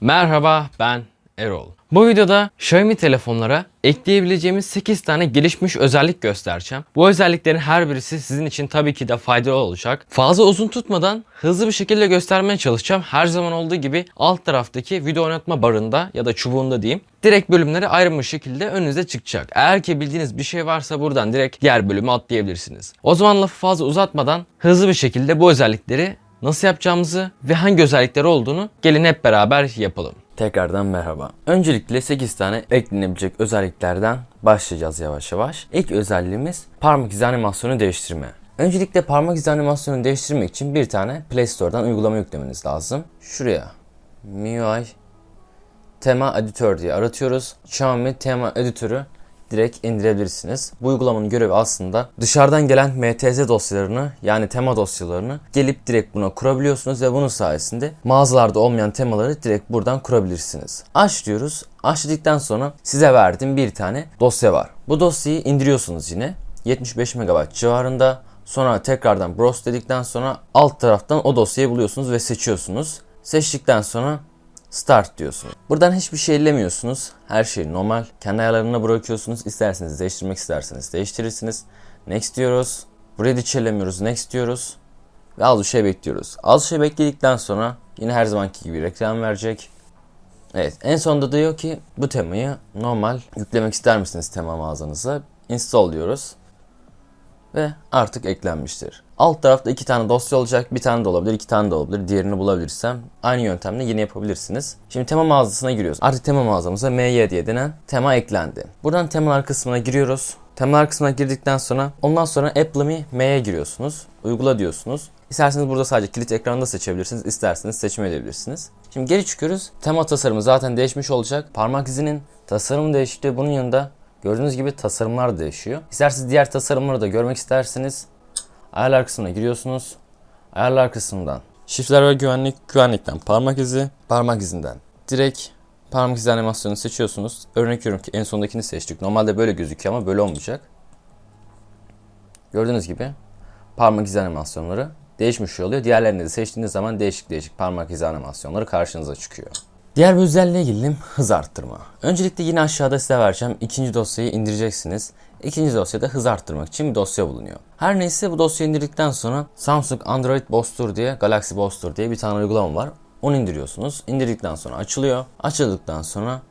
Merhaba ben Erol. Bu videoda Xiaomi telefonlara ekleyebileceğimiz 8 tane gelişmiş özellik göstereceğim. Bu özelliklerin her birisi sizin için tabii ki de faydalı olacak. Fazla uzun tutmadan hızlı bir şekilde göstermeye çalışacağım. Her zaman olduğu gibi alt taraftaki video oynatma barında ya da çubuğunda diyeyim. Direkt bölümleri ayrılmış şekilde önünüze çıkacak. Eğer ki bildiğiniz bir şey varsa buradan direkt diğer bölümü atlayabilirsiniz. O zaman lafı fazla uzatmadan hızlı bir şekilde bu özellikleri nasıl yapacağımızı ve hangi özellikleri olduğunu gelin hep beraber yapalım. Tekrardan merhaba. Öncelikle 8 tane eklenebilecek özelliklerden başlayacağız yavaş yavaş. İlk özelliğimiz parmak izi animasyonu değiştirme. Öncelikle parmak izi animasyonu değiştirmek için bir tane Play Store'dan uygulama yüklemeniz lazım. Şuraya MIUI tema editör diye aratıyoruz. Xiaomi tema editörü direkt indirebilirsiniz. Bu uygulamanın görevi aslında dışarıdan gelen MTZ dosyalarını yani tema dosyalarını gelip direkt buna kurabiliyorsunuz ve bunun sayesinde mağazalarda olmayan temaları direkt buradan kurabilirsiniz. Aç diyoruz. Aç sonra size verdiğim bir tane dosya var. Bu dosyayı indiriyorsunuz yine. 75 MB civarında. Sonra tekrardan browse dedikten sonra alt taraftan o dosyayı buluyorsunuz ve seçiyorsunuz. Seçtikten sonra Start diyorsunuz. Buradan hiçbir şey ellemiyorsunuz. Her şey normal. Kendi ayarlarına bırakıyorsunuz. İsterseniz değiştirmek isterseniz değiştirirsiniz. Next diyoruz. Burayı da hiç ellemiyoruz. Next diyoruz. Ve az bir şey bekliyoruz. Az bir şey bekledikten sonra yine her zamanki gibi reklam verecek. Evet en sonunda diyor ki bu temayı normal yüklemek ister misiniz tema mağazanıza? Install diyoruz. Ve artık eklenmiştir. Alt tarafta iki tane dosya olacak. Bir tane de olabilir, iki tane de olabilir. Diğerini bulabilirsem aynı yöntemle yine yapabilirsiniz. Şimdi tema mağazasına giriyoruz. Artık tema mağazamıza MY diye denen tema eklendi. Buradan temalar kısmına giriyoruz. Temalar kısmına girdikten sonra ondan sonra Apple Mi M'ye giriyorsunuz. Uygula diyorsunuz. İsterseniz burada sadece kilit ekranında seçebilirsiniz. isterseniz seçme edebilirsiniz. Şimdi geri çıkıyoruz. Tema tasarımı zaten değişmiş olacak. Parmak izinin tasarımı değişti. Bunun yanında gördüğünüz gibi tasarımlar değişiyor. İsterseniz diğer tasarımları da görmek isterseniz Ayarlar kısmına giriyorsunuz. Ayarlar kısmından şifreler ve güvenlik, güvenlikten parmak izi, parmak izinden direkt parmak izi animasyonu seçiyorsunuz. Örnek veriyorum ki en sondakini seçtik. Normalde böyle gözüküyor ama böyle olmayacak. Gördüğünüz gibi parmak izi animasyonları değişmiş oluyor. Diğerlerini de seçtiğiniz zaman değişik değişik parmak izi animasyonları karşınıza çıkıyor. Diğer bir özelliğe gelelim hız arttırma. Öncelikle yine aşağıda size vereceğim ikinci dosyayı indireceksiniz. İkinci dosyada hız arttırmak için bir dosya bulunuyor. Her neyse bu dosyayı indirdikten sonra Samsung Android Booster diye Galaxy Booster diye bir tane uygulama var. Onu indiriyorsunuz. İndirdikten sonra açılıyor. Açıldıktan sonra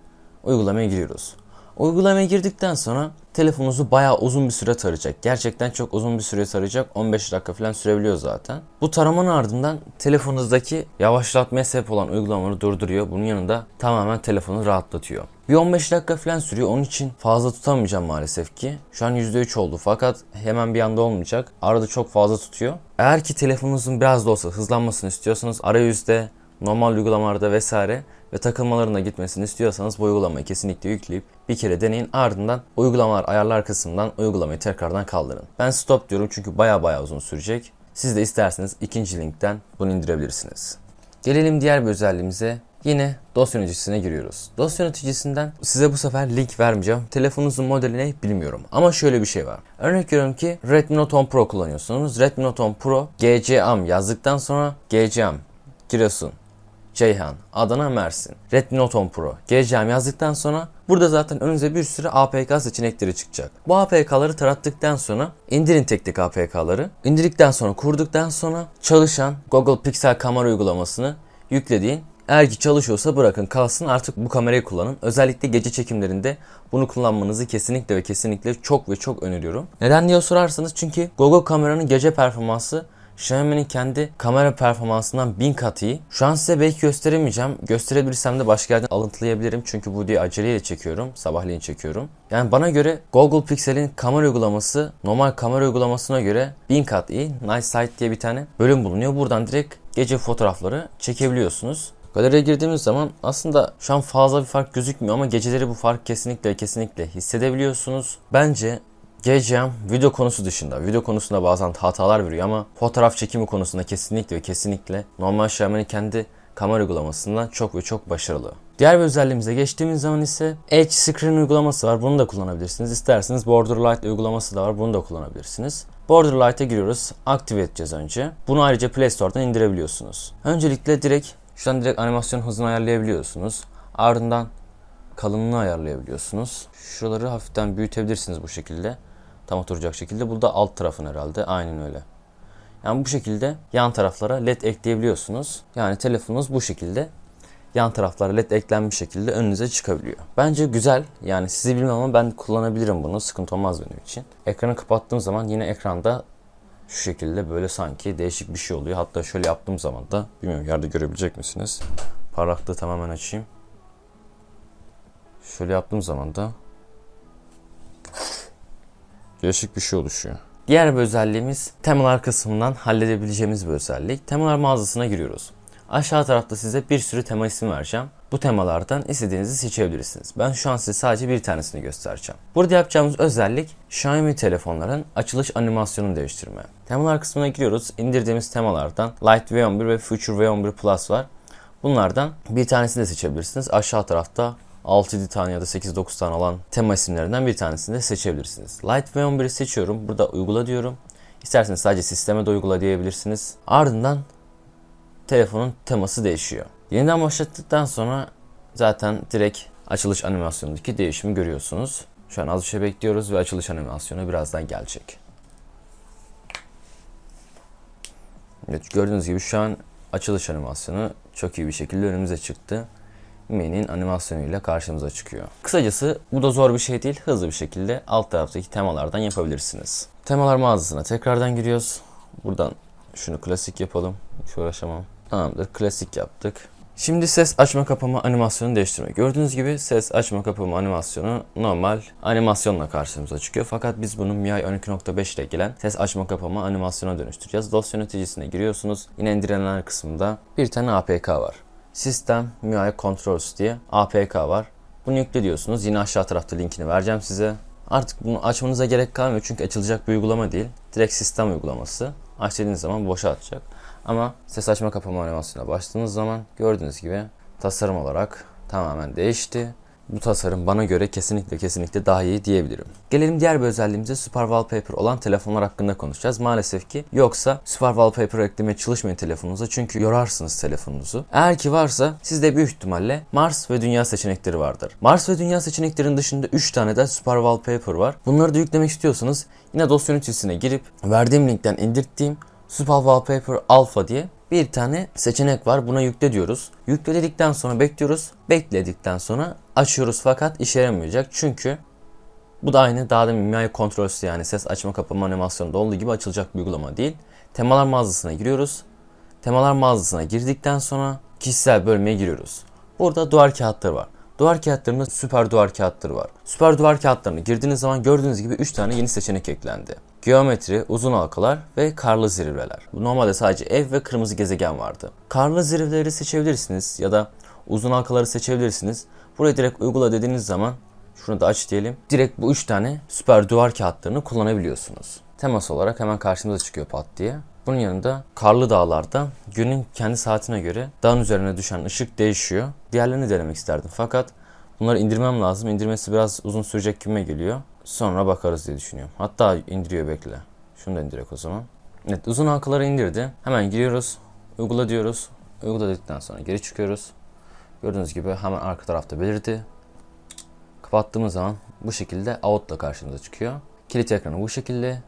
uygulamaya giriyoruz. Uygulamaya girdikten sonra telefonunuzu bayağı uzun bir süre tarayacak. Gerçekten çok uzun bir süre tarayacak. 15 dakika falan sürebiliyor zaten. Bu taramanın ardından telefonunuzdaki yavaşlatmaya sebep olan uygulamaları durduruyor. Bunun yanında tamamen telefonu rahatlatıyor. Bir 15 dakika falan sürüyor. Onun için fazla tutamayacağım maalesef ki. Şu an %3 oldu fakat hemen bir anda olmayacak. Arada çok fazla tutuyor. Eğer ki telefonunuzun biraz da olsa hızlanmasını istiyorsanız arayüzde normal uygulamalarda vesaire ve takılmalarına gitmesini istiyorsanız bu uygulamayı kesinlikle yükleyip bir kere deneyin. Ardından uygulamalar ayarlar kısmından uygulamayı tekrardan kaldırın. Ben stop diyorum çünkü baya baya uzun sürecek. Siz de isterseniz ikinci linkten bunu indirebilirsiniz. Gelelim diğer bir özelliğimize. Yine dosya yöneticisine giriyoruz. Dosya yöneticisinden size bu sefer link vermeyeceğim. Telefonunuzun modeli ne bilmiyorum. Ama şöyle bir şey var. Örnek veriyorum ki Redmi Note 10 Pro kullanıyorsunuz. Redmi Note 10 Pro GCAM yazdıktan sonra GCAM Giresun Ceyhan, Adana, Mersin, Redmi Note 10 Pro, GCM yazdıktan sonra burada zaten önünüze bir sürü APK seçenekleri çıkacak. Bu APK'ları tarattıktan sonra indirin tek tek APK'ları. İndirdikten sonra kurduktan sonra çalışan Google Pixel kamera uygulamasını yüklediğin eğer ki çalışıyorsa bırakın kalsın artık bu kamerayı kullanın. Özellikle gece çekimlerinde bunu kullanmanızı kesinlikle ve kesinlikle çok ve çok öneriyorum. Neden diye sorarsanız çünkü Google kameranın gece performansı Xiaomi'nin kendi kamera performansından bin kat iyi. Şu an size belki gösteremeyeceğim. Gösterebilirsem de başka yerden alıntılayabilirim. Çünkü bu videoyu aceleyle çekiyorum. Sabahleyin çekiyorum. Yani bana göre Google Pixel'in kamera uygulaması normal kamera uygulamasına göre bin kat iyi. Night Sight diye bir tane bölüm bulunuyor. Buradan direkt gece fotoğrafları çekebiliyorsunuz. Galeriye girdiğimiz zaman aslında şu an fazla bir fark gözükmüyor ama geceleri bu fark kesinlikle kesinlikle hissedebiliyorsunuz. Bence GCM video konusu dışında, video konusunda bazen hatalar veriyor ama fotoğraf çekimi konusunda kesinlikle ve kesinlikle normal Xiaomi'nin kendi kamera uygulamasından çok ve çok başarılı. Diğer bir özelliğimize geçtiğimiz zaman ise Edge Screen uygulaması var. Bunu da kullanabilirsiniz. İsterseniz Borderlight uygulaması da var. Bunu da kullanabilirsiniz. Borderlight'a giriyoruz. Aktive edeceğiz önce. Bunu ayrıca Play Store'dan indirebiliyorsunuz. Öncelikle direkt Şuradan direkt animasyon hızını ayarlayabiliyorsunuz. Ardından kalınlığını ayarlayabiliyorsunuz. Şuraları hafiften büyütebilirsiniz bu şekilde. Tam oturacak şekilde. Bu da alt tarafın herhalde. Aynen öyle. Yani bu şekilde yan taraflara led ekleyebiliyorsunuz. Yani telefonunuz bu şekilde yan taraflara led eklenmiş şekilde önünüze çıkabiliyor. Bence güzel. Yani sizi bilmem ama ben kullanabilirim bunu. Sıkıntı olmaz benim için. Ekranı kapattığım zaman yine ekranda şu şekilde böyle sanki değişik bir şey oluyor. Hatta şöyle yaptığım zaman da bilmiyorum yerde görebilecek misiniz? Parlaklığı tamamen açayım. Şöyle yaptığım zaman da değişik bir şey oluşuyor. Diğer bir özelliğimiz temalar kısmından halledebileceğimiz bir özellik. Temalar mağazasına giriyoruz. Aşağı tarafta size bir sürü tema ismi vereceğim. Bu temalardan istediğinizi seçebilirsiniz. Ben şu an size sadece bir tanesini göstereceğim. Burada yapacağımız özellik Xiaomi telefonların açılış animasyonunu değiştirme. Temalar kısmına giriyoruz. İndirdiğimiz temalardan Light V11 ve Future V11 Plus var. Bunlardan bir tanesini de seçebilirsiniz. Aşağı tarafta 6-7 tane ya da 8-9 tane olan tema isimlerinden bir tanesini de seçebilirsiniz. Light V11'i seçiyorum. Burada uygula diyorum. İsterseniz sadece sisteme de uygula diyebilirsiniz. Ardından telefonun teması değişiyor. Yeniden başlattıktan sonra zaten direkt açılış animasyonundaki değişimi görüyorsunuz. Şu an az bir şey bekliyoruz ve açılış animasyonu birazdan gelecek. Evet gördüğünüz gibi şu an açılış animasyonu çok iyi bir şekilde önümüze çıktı. Mi'nin animasyonuyla karşımıza çıkıyor. Kısacası bu da zor bir şey değil. Hızlı bir şekilde alt taraftaki temalardan yapabilirsiniz. Temalar mağazasına tekrardan giriyoruz. Buradan şunu klasik yapalım. Hiç uğraşamam. Tamamdır. Klasik yaptık. Şimdi ses açma kapama animasyonu değiştirmek. Gördüğünüz gibi ses açma kapama animasyonu normal animasyonla karşımıza çıkıyor. Fakat biz bunu MIUI 12.5 ile gelen ses açma kapama animasyona dönüştüreceğiz. Dosya yöneticisine giriyorsunuz. Yine indirilenler kısmında bir tane APK var. System MIUI Controls diye APK var. Bunu yükle diyorsunuz. Yine aşağı tarafta linkini vereceğim size. Artık bunu açmanıza gerek kalmıyor çünkü açılacak bir uygulama değil. Direkt sistem uygulaması. Aç dediğiniz zaman boşa atacak. Ama ses açma kapama animasyonuna başladığınız zaman gördüğünüz gibi tasarım olarak tamamen değişti. Bu tasarım bana göre kesinlikle kesinlikle daha iyi diyebilirim. Gelelim diğer bir özelliğimize Super Wallpaper olan telefonlar hakkında konuşacağız. Maalesef ki yoksa Super Wallpaper eklemeye çalışmayın telefonunuza çünkü yorarsınız telefonunuzu. Eğer ki varsa sizde büyük ihtimalle Mars ve Dünya seçenekleri vardır. Mars ve Dünya seçeneklerinin dışında 3 tane de Super Wallpaper var. Bunları da yüklemek istiyorsanız yine dosya yöneticisine girip verdiğim linkten indirttiğim Super Wallpaper Alpha diye bir tane seçenek var. Buna yükle diyoruz. Yükledikten sonra bekliyoruz. Bekledikten sonra açıyoruz fakat işe yaramayacak. Çünkü bu da aynı daha demin MIUI Controls yani ses açma kapama animasyonunda olduğu gibi açılacak bir uygulama değil. Temalar mağazasına giriyoruz. Temalar mağazasına girdikten sonra kişisel bölmeye giriyoruz. Burada duvar kağıtları var. Duvar kağıtlarında süper duvar kağıtları var. Süper duvar kağıtlarını girdiğiniz zaman gördüğünüz gibi 3 tane yeni seçenek eklendi. Geometri, uzun halkalar ve karlı zirveler. Normalde sadece ev ve kırmızı gezegen vardı. Karlı zirveleri seçebilirsiniz ya da uzun halkaları seçebilirsiniz. Buraya direkt uygula dediğiniz zaman şunu da aç diyelim. Direkt bu 3 tane süper duvar kağıtlarını kullanabiliyorsunuz. Teması olarak hemen karşımıza çıkıyor pat diye. Bunun yanında karlı dağlarda günün kendi saatine göre dağın üzerine düşen ışık değişiyor. Diğerlerini denemek isterdim fakat bunları indirmem lazım. İndirmesi biraz uzun sürecek kime geliyor. Sonra bakarız diye düşünüyorum. Hatta indiriyor bekle. Şunu da indirek o zaman. Evet uzun halkaları indirdi. Hemen giriyoruz. Uygula diyoruz. Uygula dedikten sonra geri çıkıyoruz. Gördüğünüz gibi hemen arka tarafta belirdi. Kapattığımız zaman bu şekilde out'la karşımıza çıkıyor. Kilit ekranı bu şekilde.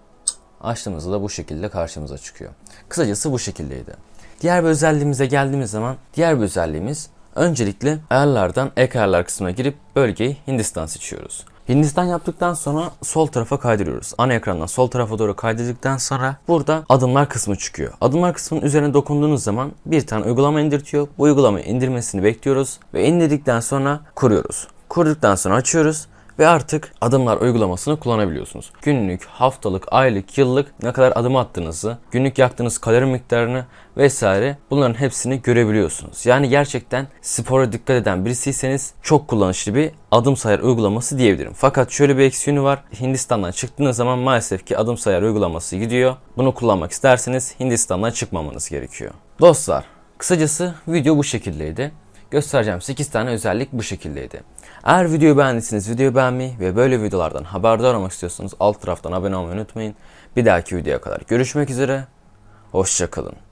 Açtığımızda da bu şekilde karşımıza çıkıyor. Kısacası bu şekildeydi. Diğer bir özelliğimize geldiğimiz zaman diğer bir özelliğimiz öncelikle ayarlardan ek ayarlar kısmına girip bölgeyi Hindistan seçiyoruz. Hindistan yaptıktan sonra sol tarafa kaydırıyoruz. Ana ekrandan sol tarafa doğru kaydırdıktan sonra burada adımlar kısmı çıkıyor. Adımlar kısmının üzerine dokunduğunuz zaman bir tane uygulama indirtiyor. Bu uygulamayı indirmesini bekliyoruz ve indirdikten sonra kuruyoruz. Kurduktan sonra açıyoruz ve artık adımlar uygulamasını kullanabiliyorsunuz. Günlük, haftalık, aylık, yıllık ne kadar adım attığınızı, günlük yaktığınız kalori miktarını vesaire bunların hepsini görebiliyorsunuz. Yani gerçekten spora dikkat eden birisiyseniz çok kullanışlı bir adım sayar uygulaması diyebilirim. Fakat şöyle bir eksiğini var. Hindistan'dan çıktığınız zaman maalesef ki adım sayar uygulaması gidiyor. Bunu kullanmak isterseniz Hindistan'dan çıkmamanız gerekiyor. Dostlar, kısacası video bu şekildeydi. Göstereceğim 8 tane özellik bu şekildeydi. Eğer videoyu beğendiyseniz videoyu beğenmeyi ve böyle videolardan haberdar olmak istiyorsanız alt taraftan abone olmayı unutmayın. Bir dahaki videoya kadar görüşmek üzere. Hoşçakalın.